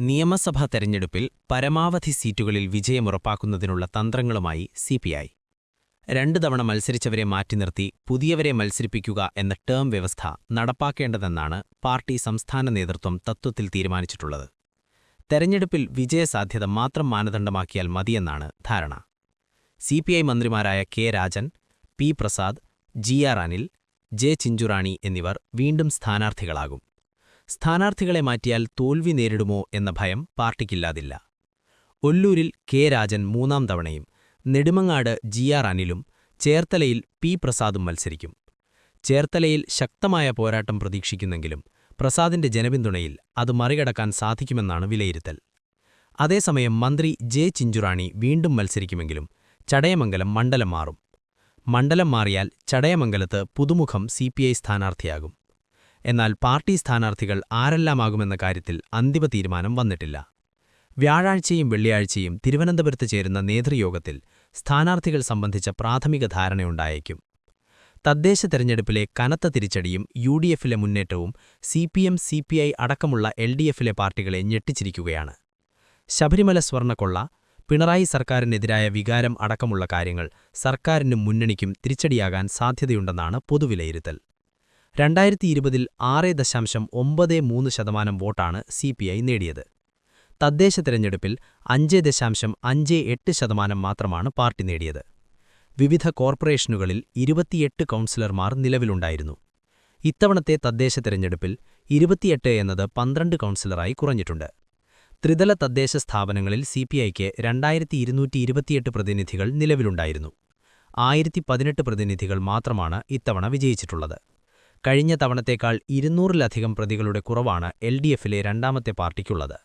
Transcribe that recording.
നിയമസഭാ തെരഞ്ഞെടുപ്പിൽ പരമാവധി സീറ്റുകളിൽ വിജയമുറപ്പാക്കുന്നതിനുള്ള തന്ത്രങ്ങളുമായി സിപിഐ രണ്ടു തവണ മത്സരിച്ചവരെ മാറ്റി നിർത്തി പുതിയവരെ മത്സരിപ്പിക്കുക എന്ന ടേം വ്യവസ്ഥ നടപ്പാക്കേണ്ടതെന്നാണ് പാർട്ടി സംസ്ഥാന നേതൃത്വം തത്വത്തിൽ തീരുമാനിച്ചിട്ടുള്ളത്. തെരഞ്ഞെടുപ്പിൽ വിജയസാധ്യത മാത്രം മാനദണ്ഡമാക്കിയാൽ മതിയെന്നാണ് ധാരണ. സിപിഐ മന്ത്രിമാരായ K Rajan P Prasad G R Anil J Chinchurani എന്നിവർ വീണ്ടും സ്ഥാനാർത്ഥികളാകും. സ്ഥാനാർത്ഥികളെ മാറ്റിയാൽ തോൽവി നേരിടുമോ എന്ന ഭയം പാർട്ടിക്കില്ലാതില്ല. ഒല്ലൂരിൽ കെ രാജൻ മൂന്നാം തവണയും നെടുമങ്ങാട് ജി ആർ അനിലും ചേർത്തലയിൽ പി പ്രസാദും മത്സരിക്കും. ചേർത്തലയിൽ ശക്തമായ പോരാട്ടം പ്രതീക്ഷിക്കുന്നെങ്കിലും പ്രസാദിന്റെ ജനപിന്തുണയിൽ അത് മറികടക്കാൻ സാധിക്കുമെന്നാണ് വിലയിരുത്തൽ. അതേസമയം മന്ത്രി ജെ ചിഞ്ചുറാണി വീണ്ടും മത്സരിക്കുമെങ്കിലും ചടയമംഗലം മണ്ഡലം മാറും. മണ്ഡലം മാറിയാൽ ചടയമംഗലത്ത് പുതുമുഖം സിപിഐ സ്ഥാനാർത്ഥിയാകും. എന്നാൽ പാർട്ടി സ്ഥാനാർത്ഥികൾ ആരെല്ലാമാകുമെന്ന കാര്യത്തിൽ അന്തിമ തീരുമാനം വന്നിട്ടില്ല. വ്യാഴാഴ്ചയും വെള്ളിയാഴ്ചയും തിരുവനന്തപുരത്ത് ചേരുന്ന നേതൃയോഗത്തിൽ സ്ഥാനാർത്ഥികൾ സംബന്ധിച്ച പ്രാഥമിക ധാരണയുണ്ടായേക്കും. തദ്ദേശ തെരഞ്ഞെടുപ്പിലെ കനത്ത തിരിച്ചടിയും യു ഡി എഫിലെ മുന്നേറ്റവും C P M C P I അടക്കമുള്ള എൽ ഡി എഫിലെ പാർട്ടികളെ ഞെട്ടിച്ചിരിക്കുകയാണ്. ശബരിമല സ്വർണക്കൊള്ള പിണറായി സർക്കാരിനെതിരായ വികാരം അടക്കമുള്ള കാര്യങ്ങൾ സർക്കാരിനും മുന്നണിക്കും തിരിച്ചടിയാകാൻ സാധ്യതയുണ്ടെന്നാണ് പൊതുവിലയിരുത്തൽ. രണ്ടായിരത്തി ഇരുപതിൽ ആറ് ദശാംശം ഒമ്പത് മൂന്ന് ശതമാനം വോട്ടാണ് സി പി ഐ നേടിയത്. തദ്ദേശ തെരഞ്ഞെടുപ്പിൽ അഞ്ച് ദശാംശം അഞ്ച് എട്ട് ശതമാനം മാത്രമാണ് പാർട്ടി നേടിയത്. വിവിധ കോർപ്പറേഷനുകളിൽ ഇരുപത്തിയെട്ട് കൗൺസിലർമാർ നിലവിലുണ്ടായിരുന്നു. ഇത്തവണത്തെ തദ്ദേശ തെരഞ്ഞെടുപ്പിൽ ഇരുപത്തിയെട്ട് എന്നത് പന്ത്രണ്ട് കൗൺസിലറായി കുറഞ്ഞിട്ടുണ്ട്. ത്രിതല തദ്ദേശ സ്ഥാപനങ്ങളിൽ സി പി ഐക്ക് രണ്ടായിരത്തി ഇരുന്നൂറ്റി ഇരുപത്തിയെട്ട് പ്രതിനിധികൾ നിലവിലുണ്ടായിരുന്നു. ആയിരത്തി പതിനെട്ട് പ്രതിനിധികൾ മാത്രമാണ് ഇത്തവണ വിജയിച്ചിട്ടുള്ളത്. കഴിഞ്ഞ തവണത്തേക്കാൾ ഇരുന്നൂറിലധികം പ്രതികളുടെ കുറവാണ് എൽ ഡി എഫിലെ രണ്ടാമത്തെ പാർട്ടിക്കുള്ളത്